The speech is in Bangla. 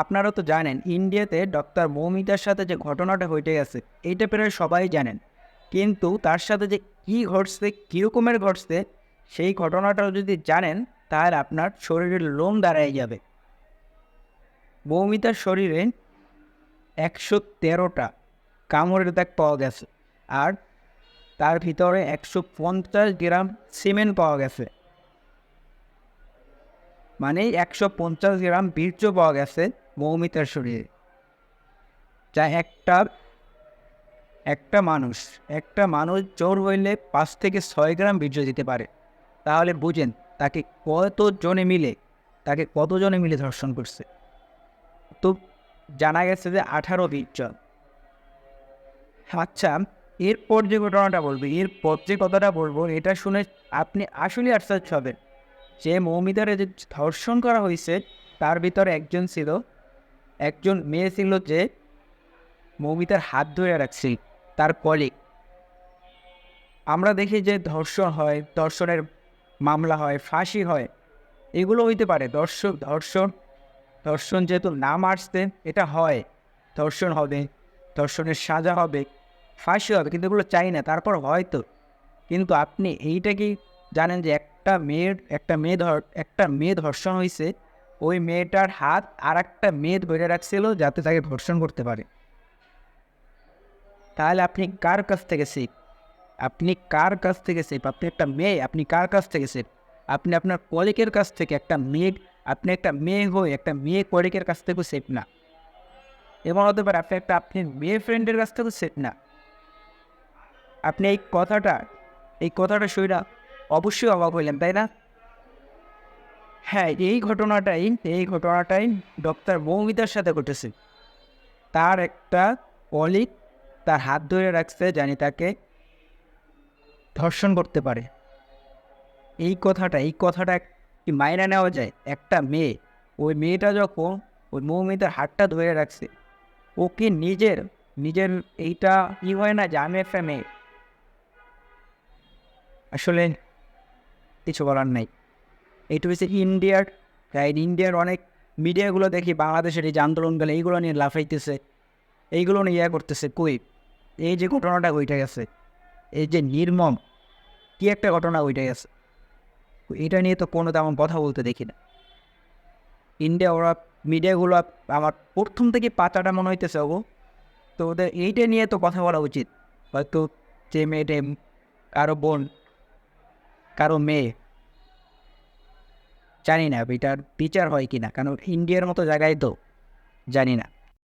আপনারা তো জানেন, ইন্ডিয়াতে ডক্টর মৌমিতার সাথে যে ঘটনাটা ঘটে গেছে, এইটা প্রায় সবাই জানেন। কিন্তু তার সাথে যে কী ঘটছে, কীরকমের ঘটছে, সেই ঘটনাটাও যদি জানেন তাহলে আপনার শরীরের লোম দাঁড়ায় যাবে। মৌমিতার শরীরে একশো তেরোটা কামড়ের দাগ পাওয়া গেছে আর তার ভিতরে একশো পঞ্চাশ গ্রাম সিমেন্ট পাওয়া গেছে। মানে একশো পঞ্চাশ গ্রাম বীর্য পাওয়া গেছে। মৌমিতার শরীরে। যা একটা একটা মানুষ একটা মানুষ জোর হইলে পাঁচ থেকে ছয় গ্রাম বীর্য দিতে পারে। তাহলে বুঝেন, তাকে কতজনে মিলে, তাকে কতজনে মিলে ধর্ষণ করছে। তো জানা গেছে যে আঠারো জন আচ্ছা এরপর যে ঘটনাটা বলব, এরপর যে কথাটা বলব, এটা শুনে আপনি আসলে আশ্চর্য হবেন। যে মৌমিতারে যে ধর্ষণ করা হয়েছে তার ভিতরে একজন ছিল একজন মেয়ে ছিল যে মৌমিতার হাত ধরে রাখছে, তার কলিগ। আমরা দেখি যে ধর্ষণ হয়, ধর্ষণের মামলা হয়, ফাঁসি হয়। এগুলো হইতে পারে দর্শক ধর্ষণ ধর্ষণ যেহেতু নাম আসছে এটা হয়। ধর্ষণ হবে, ধর্ষণের সাজা হবে, ফাঁসি হবে, কিন্তু এগুলো চাই না, তারপর হয়তো কিন্তু আপনি এইটা কি জানেন যে একটা মেয়ের, একটা মেয়ে ধর, একটা মেয়ে ধর্ষণ হয়েছে ওই মেয়েটার হাত আর একটা মেয়ে ধরে রাখছিল যাতে তাকে ধর্ষণ করতে পারে। তাহলে আপনি কার কাছ থেকে সেফ আপনি কার কাছ থেকে সেফ আপনি একটা মেয়ে, আপনি কার কাছ থেকে সেফ আপনি আপনার কলিকের কাছ থেকে একটা মেয়ে, আপনি একটা মেয়ে হয়ে একটা মেয়ে কলিকের কাছ থেকেও সেফ না। এবং হতে পারে আপনি একটা, আপনি মেয়ে ফ্রেন্ডের কাছ থেকেও সেফ না। আপনি এই কথাটা এই কথাটা শুনে অবশ্যই অবাক হইলেন, তাই না? হ্যাঁ এই ঘটনাটাই এই ঘটনাটাই ডক্টর মৌমিতার সাথে ঘটেছে। তার একটা কলিগ তার হাত ধরে রাখছে জানি তাকে ধর্ষণ করতে পারে। এই কথাটা এই কথাটা কি মাইনা নেওয়া যায়? একটা মেয়ে, ওই মেয়েটা যখন ওই মৌমিতার হাতটা ধরে রাখছে ওকে নিজের নিজের এইটা ই হয় না যে আমি একটা মেয়ে? আসলে কিছু বলার নাই। এইটা হচ্ছে ইন্ডিয়ার রাইট ইন্ডিয়ার অনেক মিডিয়াগুলো দেখি, বাংলাদেশের এই যে আন্দোলনগুলো এইগুলো নিয়ে লাফাইতেছে। এইগুলো নিয়ে ইয়ে করতেছে কই? এই যে ঘটনাটা ওইটা গেছে এই যে নির্মম, কী একটা ঘটনা ওইটা গেছে এটা নিয়ে তো কোনো তেমন কথা বলতে দেখি না। ইন্ডিয়া ওরা মিডিয়াগুলো আমার প্রথম থেকে পাতাটা মনে হইতেছে ও তো ওদের এইটা নিয়ে তো কথা বলা উচিত। হয়তো যে মেয়েটে কারও বোন, কারও মেয়ে। জানি না এটার বিচার হয় কি না কারণ ইন্ডিয়ার মতো জায়গায় তো জানি না।